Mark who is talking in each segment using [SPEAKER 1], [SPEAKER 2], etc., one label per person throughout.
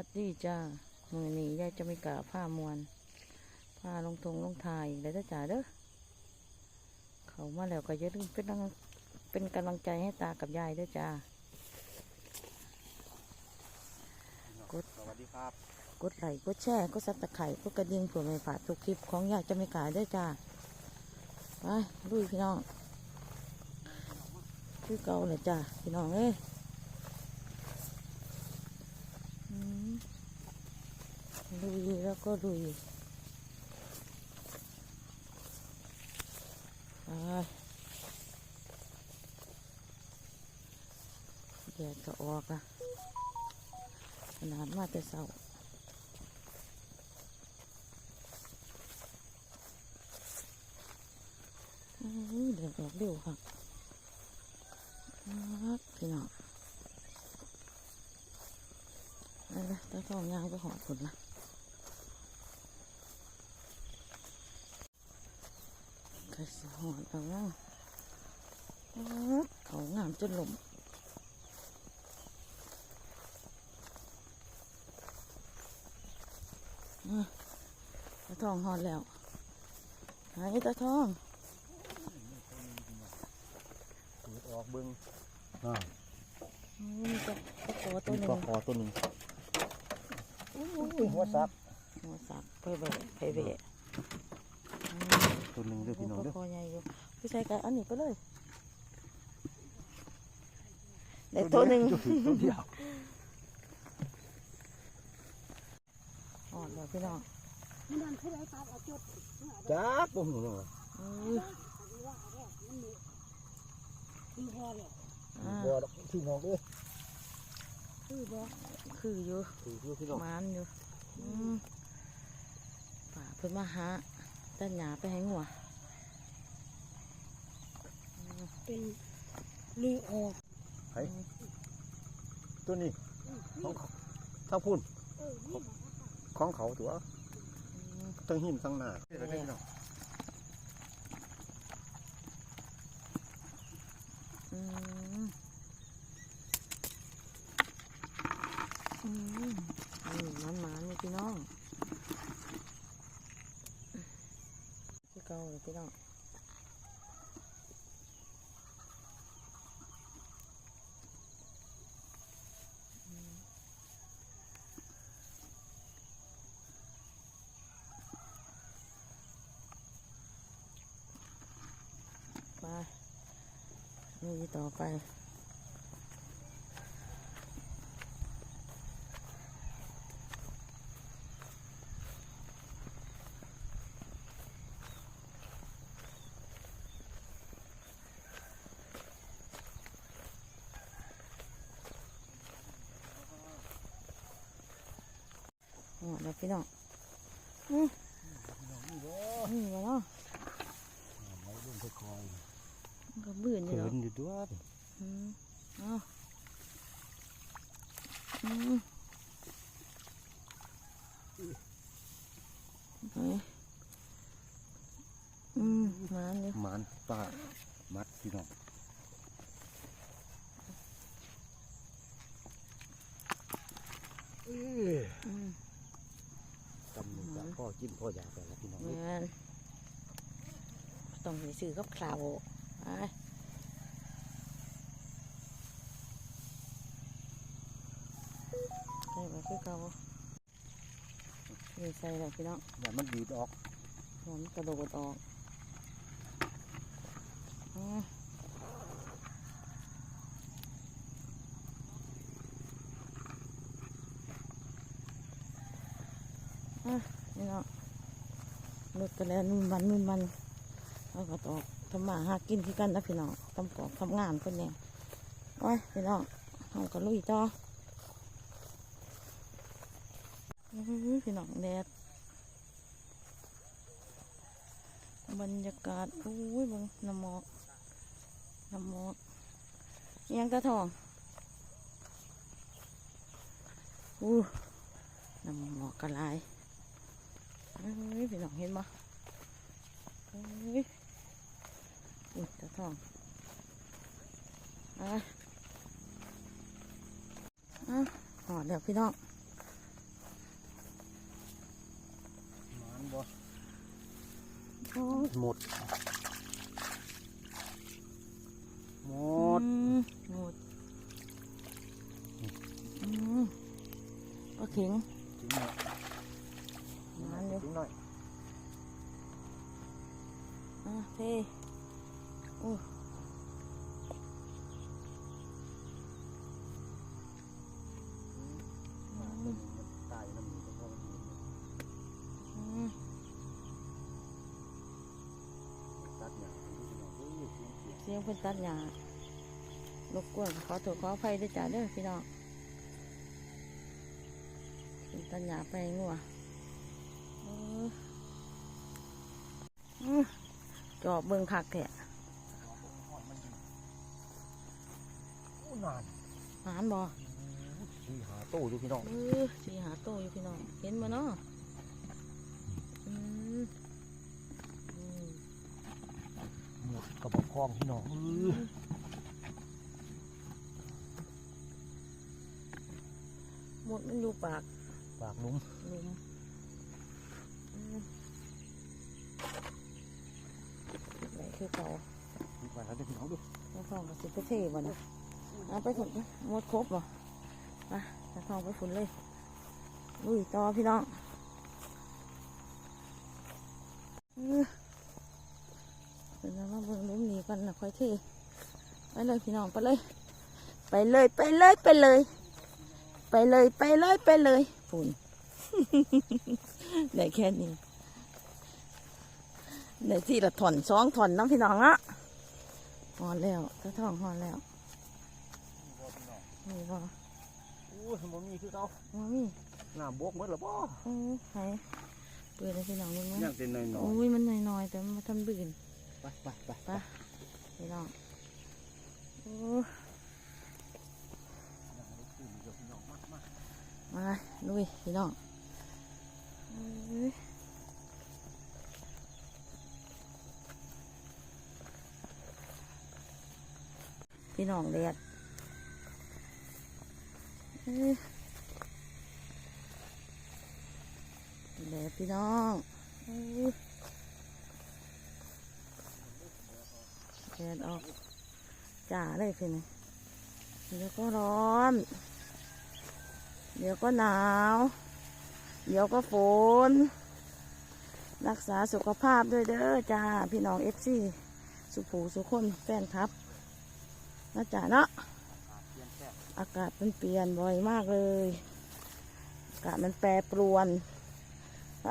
[SPEAKER 1] วัสดีจ้ามือนี้ยายจะไม่กล้าผ้ามวนผ้าลงทงลงทายแล้วจ้าจ๋าเด้อเขามาแล้วก็อย่าลืมเป็นกำลังเป็นกำลังใจให้ตากับยายเด้อจ้ากด
[SPEAKER 2] สวัสดีครับ
[SPEAKER 1] กดไลค์กดแชร์กดซับตะไคร่กดกระดิ่งเพื่อไม่พลาดทุกคลิปของยายจะไม่กล้าเด้อจ้าไปลุยพี่น้องคือเก่าเลยจ้าพี่น้องเอ้ยอืมลุยแล้ว ก็ลุยแดดก็ออกอะขนาดมาแต่เช้าเดือดออกเร็วค่ะครับพี่น้องอาละตาทองยางไปหอดผลละกระส หอดเอาแล้วครับเขางามจนหลมอะตาทองหอดแล้วหายตาทอง
[SPEAKER 2] เปิดออกเบิ้งอ่า
[SPEAKER 1] อืมมีแต่ตะโกตัวหนึ่
[SPEAKER 2] ก็
[SPEAKER 1] ง
[SPEAKER 2] คอตัวหนึ่ง
[SPEAKER 1] อู้
[SPEAKER 2] หัวซับ
[SPEAKER 1] หัวสักไปเบะไปเบะ
[SPEAKER 2] ตัวหนึ่งเด้อพี่น้องเด้อ
[SPEAKER 1] คอใหญ่อยู่ พี่ชายกันอันนี้ไปเลยได้ตัวหนึ่ง
[SPEAKER 2] ตัวเดียว
[SPEAKER 1] อ่อนแล้วพี่น้อง
[SPEAKER 2] จ้าผมหนูเลย
[SPEAKER 1] อุ้ยอ่า
[SPEAKER 2] บัวพี่น้องเด้อ
[SPEAKER 1] คือบ่คืออยู่
[SPEAKER 2] คือคือพี่น้อง
[SPEAKER 1] หมันอยู่อืมป่าเพิ่นมาหาต้นหญ้าไปให้งัว
[SPEAKER 3] เป็นลือออก
[SPEAKER 2] ไผตัวนี้ของเขาถ้าพุ่นของเขาตัว
[SPEAKER 1] อืม
[SPEAKER 2] ตั้งหินตั้งหน้าเด้อพี่น้อง
[SPEAKER 1] อืมอืมนี่มันหมานี่พี่น้องพี่เก่าเลยพี่น้อง ต่อไปอ๋อเดี๋ยวพี่น้องอืมนี่มาเนาะ
[SPEAKER 2] ไว้รุ่นค่อย
[SPEAKER 1] มัน ก็บื่น
[SPEAKER 2] ๆ
[SPEAKER 1] อยู่
[SPEAKER 2] เขิ
[SPEAKER 1] หรอก
[SPEAKER 2] นอยู่ด้วย
[SPEAKER 1] อืมเอาอืมไปอืมมาเนี่ย
[SPEAKER 2] หมานป้ามัดพี่น้องเอ้ย
[SPEAKER 1] อืม
[SPEAKER 2] ตำหนึ่งจากพ่อจิ้มพ่ออยากแต่ละพี่น้อง
[SPEAKER 1] แม
[SPEAKER 2] เอ้ย
[SPEAKER 1] นต้องไปซื้อกับข่าวไป ใส่ไปคือเก่านี่ใส่แล้วพี่น้อง
[SPEAKER 2] อย่ามันดีดออก
[SPEAKER 1] หอมกระโดดออกอ่าอะนี่เนาะรถกระแลนุ่นมันนุ่นมันแล้วก็ตอก ทำมาหากินที่กันนะพี่น้องทำกอกทำงานคนเนี่ยโอ้ยพี่น้องเอากระลุยต่อพี่น้องแดดบรรยากาศอุ้ยบังน้ำหมอกน้ำหมอกยังตะทองอู้น้ำหมอกกระลายเอ้ยพี่น้องเห็นบ่เอ้ยอุ้ย ห้องอะอ๋อเดี๋ยวพี่น้อง
[SPEAKER 2] หมด หมด
[SPEAKER 1] หมดก็ขิง
[SPEAKER 2] ขิงหน่อย
[SPEAKER 1] น้ำเยอะ
[SPEAKER 2] ขิงหน่อย
[SPEAKER 1] อะเพ่
[SPEAKER 2] เสียงเพิ่
[SPEAKER 1] นตัดหญ้ารบกวนขอโทษขออภัยด้วยจ้าเด้อพี่น้องเพิ่นตัดหญ้าไปงัวจอบเบิ่งคักแท้
[SPEAKER 2] โอ้นาน
[SPEAKER 1] หานบ่
[SPEAKER 2] สี่หาโต้อยู่พี่น้อง
[SPEAKER 1] เออสีหาโตอยู่พี่น้องเห็นบ่เนาะอืมอืม
[SPEAKER 2] หมดกระบอกคลองพี่น้องเออ
[SPEAKER 1] หมดมันอยู่ปาก
[SPEAKER 2] ปากหลุม
[SPEAKER 1] หลุมอืมไหนคือเก่า
[SPEAKER 2] มีไปแล้วเด้อพี่น้องดู
[SPEAKER 1] น้องทองกับสิไปเทบ่นะ เอาไปฝุ่นมดครบบ่ไปน้องทองไปฝุ่นเลยลุยต่อพี่น้องเดี๋ยวเรามาเบิ่งลุมนี้กันนะค่อยเทไปเลยพี่น้องไปเลย ไปเลยไปเลยไปเลย ไปเลยไปเลยไปเลยฝุ่นได้แค่นี้ได้ที่ละถอนสองถอนน้องพี่น้องอะหอนแล้วตะท้องหอนแล้ว นี่บ่
[SPEAKER 2] โอ้ยบ่มีคือเขา
[SPEAKER 1] มามี
[SPEAKER 2] หน้าบกหมดแล้วบ่
[SPEAKER 1] โอ้ใครเปิดให้พี่น้องมึงมั้ย
[SPEAKER 2] ยังเป็นน้อย
[SPEAKER 1] โอ้ยมันหน่อยๆแต่มันมาทำบืน
[SPEAKER 2] ๆไปไปไป
[SPEAKER 1] ไปพี่น้องโอ้มาลุยพี่น้องเอ้ยพี่น้องเลียด เอ้ยเลียดพี่น้องแดดออกจ่าเลยพี่นี่เดี๋ยวก็ร้อน เดี๋ยวก็หนาว เดี๋ยวก็ฝน รักษาสุขภาพด้วยเด้อจ้า พี่น้องเอฟซีสุผูสุคนแฟนครับนะจ้าเนาะ อากาศมันเปลี่ยนบ่อยมากเลย อากาศมันแปรปรวนไป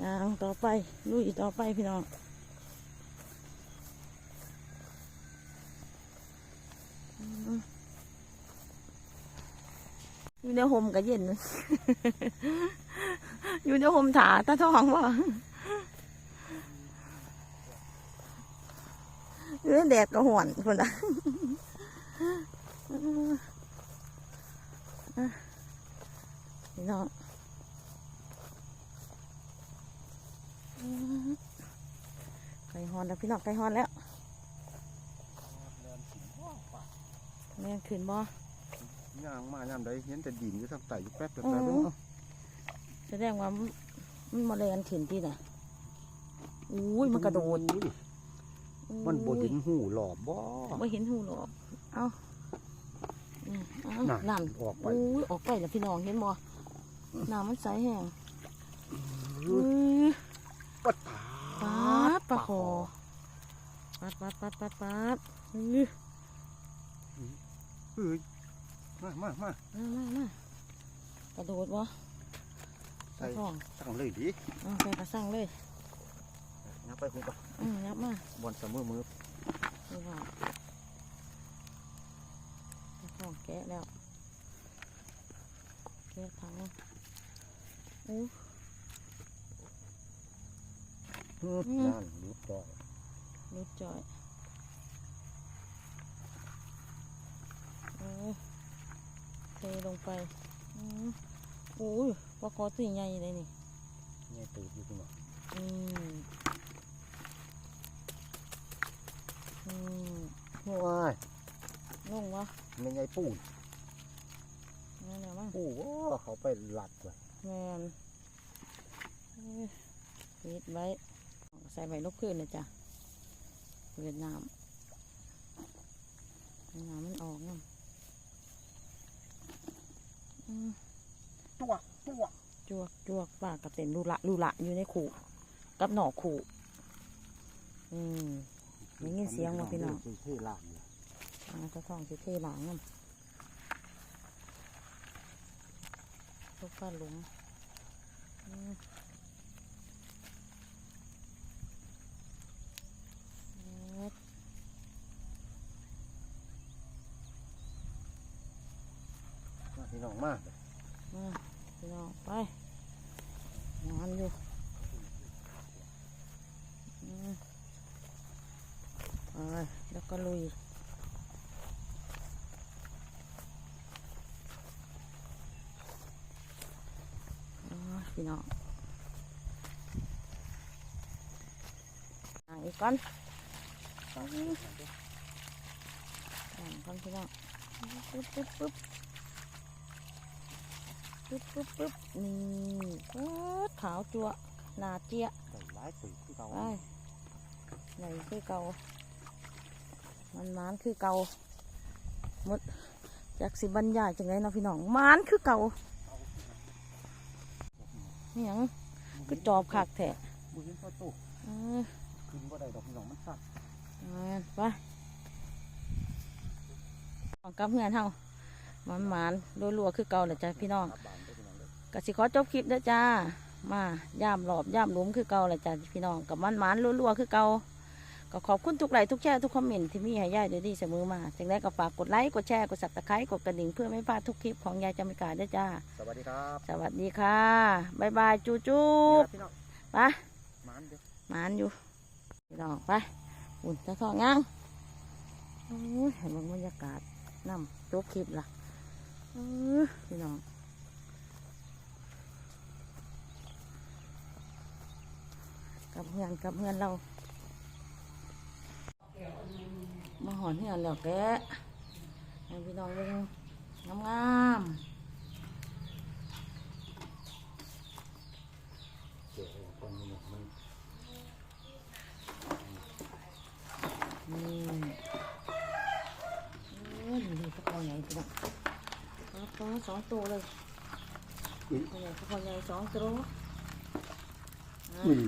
[SPEAKER 1] ทางต่อไปลุยต่อไปพี่น้องอยู่ในห่มก็เย็น อยู่ในห่มถาตาทองบ่อยู่ในแดดก็ห่วนคนละ พี่น้องไก่ฮอน แล้วพี่น้องไก่ฮอนแล้วแม่งขึ้นบ่
[SPEAKER 2] ย่างมายามใดเห็นแต่ดินอยู่ทางใต้อยู่แป๊บเดียว
[SPEAKER 1] อ๋อ
[SPEAKER 2] แป๊บเดียวเอ้า
[SPEAKER 1] แสดงว่ามันมันมาแรงขึ้นที่น่ะอุ้ยมันกระโดด
[SPEAKER 2] อุ้ยมันบ่เห็นหูหลอบบ่
[SPEAKER 1] ไม่เห็นหูหรอกเอาอืมเอา
[SPEAKER 2] น่ะ
[SPEAKER 1] น้
[SPEAKER 2] ออกำไป
[SPEAKER 1] อุ้ยออกไปแล้วพี่น้องเห็นบ่น้ำมันใสแห้ง
[SPEAKER 2] เอ
[SPEAKER 1] อุ้
[SPEAKER 2] อยปัดตา
[SPEAKER 1] ปัดปลาคอ ปัดปัดปัดปัดปัดอุ้ย
[SPEAKER 2] เฮ้ยมามามา
[SPEAKER 1] มา มามากระโดดบ่
[SPEAKER 2] ใส่
[SPEAKER 1] ท้อง
[SPEAKER 2] ตั้งเลยดิ
[SPEAKER 1] เอาใส่กระสังเลย
[SPEAKER 2] งับไปคุณปะ
[SPEAKER 1] อืมยับมา
[SPEAKER 2] บอลเสมอมือ
[SPEAKER 1] นี่ว่าท้องแกะแล้วแกะถังอู้
[SPEAKER 2] นั่นรู้ต่อ
[SPEAKER 1] รุดจ่อยเออเทลงไปอืมโอ้ยปลาคอตัวใหญ่เลยนี่
[SPEAKER 2] เนี่ยตื่นอยู่คุณหมอ
[SPEAKER 1] อืมอืม
[SPEAKER 2] ว้าย
[SPEAKER 1] ลงวะ
[SPEAKER 2] ไม่ไงปูน
[SPEAKER 1] นั่นแหละมั้ง
[SPEAKER 2] ปูโอ้เขาไปหลัดเลย
[SPEAKER 1] แมนเอ้ยปิดไว้ ใส่ใบนกพื้นนะจ๊ะ เปิดน้ำให้น้ำมันออกน้ำอืม
[SPEAKER 2] ตัวตัว
[SPEAKER 1] จวกจวกปลากระเต็นลูละลูละอยู่ในขู่กับหนอกขู่อืมได้ยินเสียงว่าพี่น้อง
[SPEAKER 2] เป็นเท่ล่างเนี่ย
[SPEAKER 1] อ่าเจ้าทองสิเทหลังน้ำลูกป้าหลุมอืมเอ็ด
[SPEAKER 2] มาพี่น้องมาก
[SPEAKER 1] มาพี่น้องไปงานอยู่อืมไปแล้ว ก็ลุยโอ้ยพี่น้องอ่างอีกก่อนอ่างก่อนพี่น้องปึ๊บปึ๊บปึ๊บปึ๊บปึ๊บปึ๊บนี่เอิ้ดขาวจั่วหนาเจี๊ยะ
[SPEAKER 2] ได้หลายตื่นที่เก่า
[SPEAKER 1] ไปไหนคือเก่า มันมานคือเก่าหมดจากสิบรรยายจังไงเนาะพี่น้องมานคือเก่านี่ยังก็จอบขากแท้
[SPEAKER 2] บุญเห็นพ่อตู้
[SPEAKER 1] เออ
[SPEAKER 2] ขึ้นบ่ได้ดอกพี่น้องมันสั่น
[SPEAKER 1] เอาไปของกับเพื่อนเฮามันมานรัวๆคือเก่าแหละจ้ะพี่น้อง
[SPEAKER 2] กับบ้านได้พี่น้อง
[SPEAKER 1] กสิขอจบคลิปเด้อจ้ามาย่ามหลอบย่ามหลุมคือเก่าแหละจ้าพี่น้องกับมันมานรัวๆคือเก่า ก็ขอบคุณทุกไลค์ทุกแชร์ทุกคอมเมนต์ที่มีให้ยายเดยวดีเสมอมาจังได้ก็ฝากกดไลค์กดแชร์กดสับตะไคร้กดกระดิ่งเพื่อไม่พลาดทุกคลิปของยายจำมิกาเด้อจ้า
[SPEAKER 2] สวัสดีครับ
[SPEAKER 1] สวัสดีค่ะบ๊ายบายจูจูบ
[SPEAKER 2] พี่น้อง
[SPEAKER 1] ไป
[SPEAKER 2] หมันเด้อ
[SPEAKER 1] หมานอยู่พี่น้องไปอุ่นจะทองยังโอ้ยเห็นบรรยากาศน้ำจบคลิปล่ะเออพี่น้องกับเพื่อนกับเพื่อนเรา มาหอนเพื่อนแล้วแกะให้พี่น้องเบิ่งงาม
[SPEAKER 2] เจ๋อคนนี้มัน
[SPEAKER 1] ๆนี่เออนี่พวกเขาใหญ่พี่น้องปลาปลาสองตัวเลยพวกเขาใหญ่พวกเขาใหญ่สองตัว
[SPEAKER 2] อุ้ย